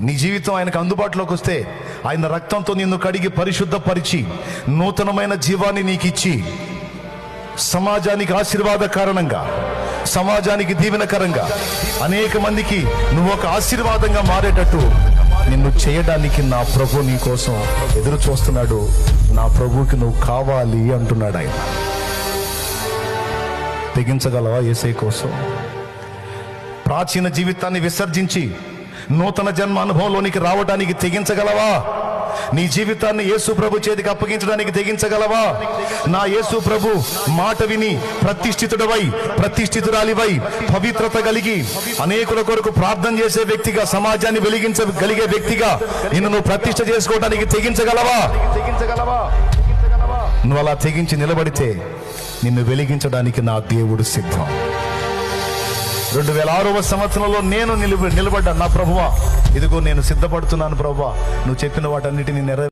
నీ జీవితం ఆయనకు అందుబాటులోకి వస్తే ఆయన రక్తంతో నిన్ను కడిగి పరిశుద్ధపరిచి నూతనమైన జీవాన్ని నీకు ఇచ్చి సమాజానికి ఆశీర్వాద కారణంగా సమాజానికి దీవెనకరంగా అనేక మందికి నువ్వు ఒక ఆశీర్వాదంగా మారేటట్టు నిన్ను చేయడానికి నా ప్రభు నీ కోసం ఎదురు చూస్తున్నాడు. నా ప్రభుకి నువ్వు కావాలి అంటున్నాడు ఆయన. తెగించగలవా ఏసై కోసం? ప్రాచీన జీవితాన్ని విసర్జించి నూతన జన్మ అనుభవంలోనికి రావడానికి తెగించగలవా? నీ జీవితాన్ని యేసు ప్రభు చేతికి అప్పగించడానికి తెగించగలవా? నా యేసు ప్రభు మాట విని ప్రతిష్ఠితుడవై ప్రతిష్ఠితురాలివై పవిత్రత కలిగి అనేకుల కొరకు ప్రార్థన చేసే వ్యక్తిగా సమాజాన్ని వెలిగించగలిగే వ్యక్తిగా నిన్ను నువ్వు ప్రతిష్ఠ చేసుకోవడానికి తెగించగలవా తెగించగలవా? నువ్వు అలా తెగించి నిలబడితే నిన్ను వెలిగించడానికి నా దేవుడు సిద్ధం. రెండు వేల ఆరవ సంవత్సరంలో నేను నిలబ నిలబడ్డా నా ప్రభువా. ఇదిగో నేను సిద్ధపడుతున్నాను ప్రభువా. నువ్వు చెప్పిన వాటన్నిటిని నెరవేర్